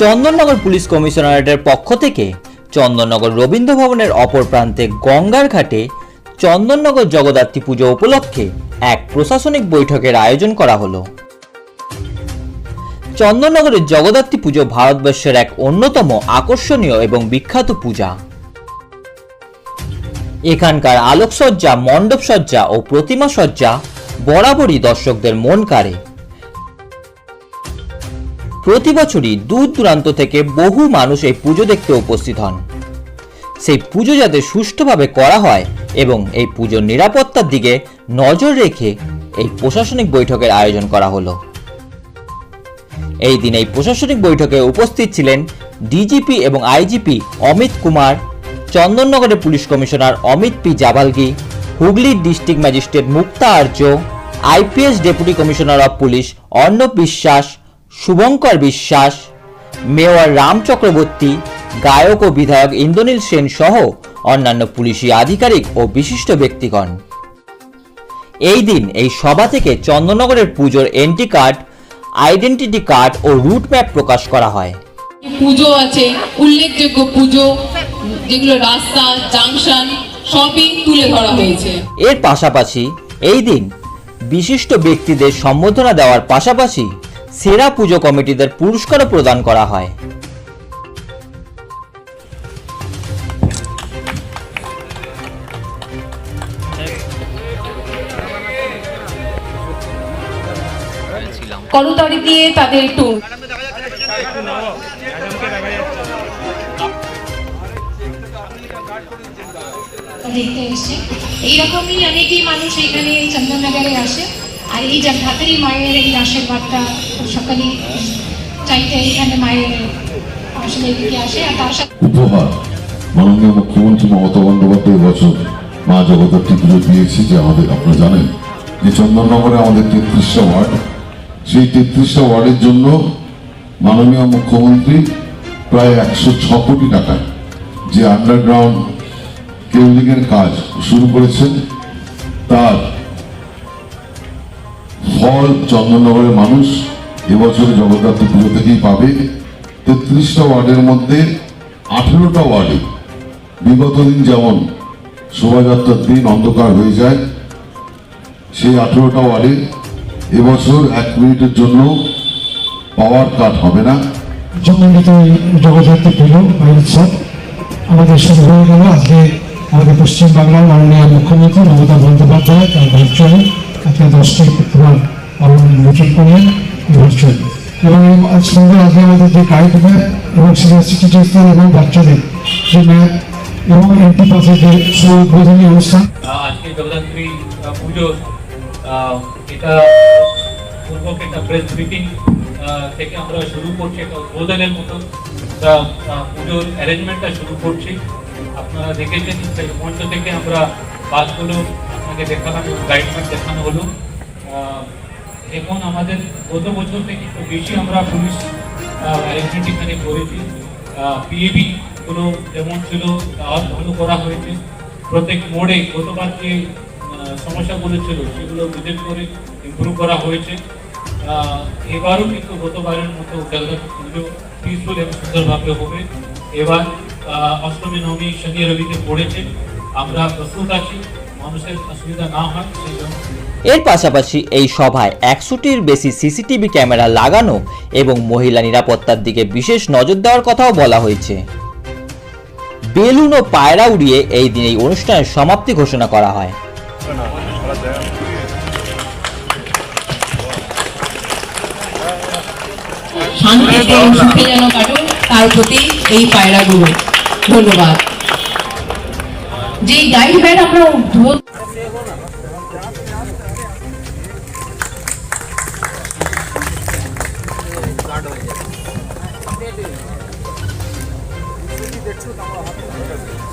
Chandannagar police কমিশনারেটের পক্ষ থেকে চন্দননগর রবীন্দ্র ভবনের অপর প্রান্তে গঙ্গার ঘাটে চন্দননগর জগদ্ধাত্রী পুজো উপলক্ষে এক প্রশাসনিক বৈঠকের আয়োজন করা হলো। চন্দননগরের জগদ্ধাত্রী পুজো ভারতবর্ষের এক অন্যতম আকর্ষণীয় এবং বিখ্যাত পূজা। এখানকার আলোকসজ্জা, মণ্ডপসজ্জা ও প্রতিমা সজ্জা বরাবরই দর্শকদের মন কাড়ে। প্রতি বছরই দূর দূরান্ত থেকে বহু মানুষ এই পুজো দেখতে উপস্থিত হন। সেই পুজো যাতে সুষ্ঠুভাবে করা হয় এবং এই পুজোর নিরাপত্তার দিকে নজর রেখে এই প্রশাসনিক বৈঠকের আয়োজন করা হলো। এই দিন এই প্রশাসনিক বৈঠকে উপস্থিত ছিলেন ডিজিপি এবং IGP Amit Kumar, চন্দননগরের police commissioner Amit P Javalgi হুগলির district magistrate Mukta Arya, IPS deputy commissioner of police Arnab Biswas Subhankar Biswas mayor Ram Chakraborty গায়ক ও বিধায়ক ইন্দ্রনীল সেন সহ অন্যান্য পুলিশি আধিকারিক ও বিশিষ্ট ব্যক্তিগণ। এই দিন এই সভা থেকে চন্দননগরের পুজোর এন্ট্রি কার্ড আইডেন্টিটি কার্ড ও রুট ম্যাপ প্রকাশ করা হয়। পুজো আছে উল্লেখযোগ্য পুজো যেগুলো রাস্তা জাংশন সবই তুলে ধরা হয়েছে। এর পাশাপাশি এই দিন বিশিষ্ট ব্যক্তিদের সম্বোধনা দেওয়ার পাশাপাশি সেরা পুজো কমিটিদের পুরস্কারও প্রদান করা হয়। করতালি দিয়ে তাদের একটু দেখতে এসছে। এইরকমই অনেকেই মানুষ এখানে চন্দননগরে আসে। আর এই ধাতারি মায়ের এই আশীর্বাদটা সকালেই চাইতে এখানে মায়ের আসলে এদিকে আসে। আর তার সাথে মাননীয় মুখ্যমন্ত্রী মমতা বন্দ্যোপাধ্যায় বছর মা জগদ্ধাত্রী পুজো দিয়েছি যে আমাদের আপনারা জানেন যে চন্দননগরে আমাদের তেত্রিশটা ওয়ার্ড। সেই তেত্রিশটা ওয়ার্ডের জন্য মাননীয় মুখ্যমন্ত্রী প্রায় একশো ছ কোটি টাকায় যে আন্ডারগ্রাউন্ড কেবলিংয়ের কাজ শুরু করেছেন। তার ফল চন্দননগরের মানুষ এবছরে জগদ্ধাত্রী পুজো থেকেই পাবে। তেত্রিশটা ওয়ার্ডের মধ্যে আঠেরোটা ওয়ার্ডে বিগত দিন যেমন শোভাযাত্রার দিন অন্ধকার হয়ে যায়, সেই আঠেরোটা ওয়ার্ডে এবছর এক মিনিটের জন্য পাওয়ার কাট হবে না। সম্মানিত জগদ্ধাত্রী পুজো উৎসব আমাদের শুরু হয়ে গেল। আজকে আমাদের পশ্চিমবাংলার মাননীয় মুখ্যমন্ত্রী মমতা বন্দ্যোপাধ্যায় তার ভার্চুয়ালি একটা দশটি প্রতিমার উন্মোচন করলেন ভার্চুয়ালি এবং আজ সন্ধ্যে আমাদের যে গাইড ম্যাপ এবং সিনিয়র সিটিজেনদের এবং বাচ্চাদের যে ম্যাপ এবং এমপি পাশে যে সুবোধনী অনুষ্ঠান। আজকে জগদ্ধাত্রী পুজোর এটা পূর্বক একটা প্রেস মিটিং থেকে আমরা শুরু করছি একটা উদ্বোধনের মতো। পুজোর অ্যারেঞ্জমেন্টটা শুরু করছি। আপনারা দেখেছেন সেই মঞ্চ থেকে আমরা বাসগুলো আপনাকে দেখালাম গাইডলাইন দেখানো হলো। এখন আমাদের গত বছর থেকে একটু বেশি আমরা পুলিশ অ্যারেঞ্জমেন্ট এখানে করেছি পিএবি গুলো যেমন ছিল, তাও ভালো করা হয়েছে। প্রত্যেক মোড়ে গতবার যে সমস্যাগুলো ছিল, সেগুলো ভিজিট করে ইমপ্রুভ করা হয়েছে। এবারও কিন্তু গতবারের মতো পুজো পিসফুল এবং সুন্দরভাবে হবে। এবার অষ্টমী, নবমী শনি রবিতে পড়েছে। আমরা প্রস্তুত আছি। মানুষের অসুবিধা না হয় সেই জন্য এর পাশাপাশি এই সভায় একশোটির বেশি সিসিটিভি ক্যামেরা লাগানো এবং মহিলা নিরাপত্তার দিকে বিশেষ নজর দেওয়ার কথাও বলা হয়েছে। বেলুন ও পায়রা উড়িয়ে এই দিন এই অনুষ্ঠানের সমাপ্তি ঘোষণা করা হয়। শান্তিতে এবং সুখে যেন কাটুন তার প্রতি এই পায়রাগুলো। ধন্যবাদ। যে গাইড ব্যান আমরা দেখছি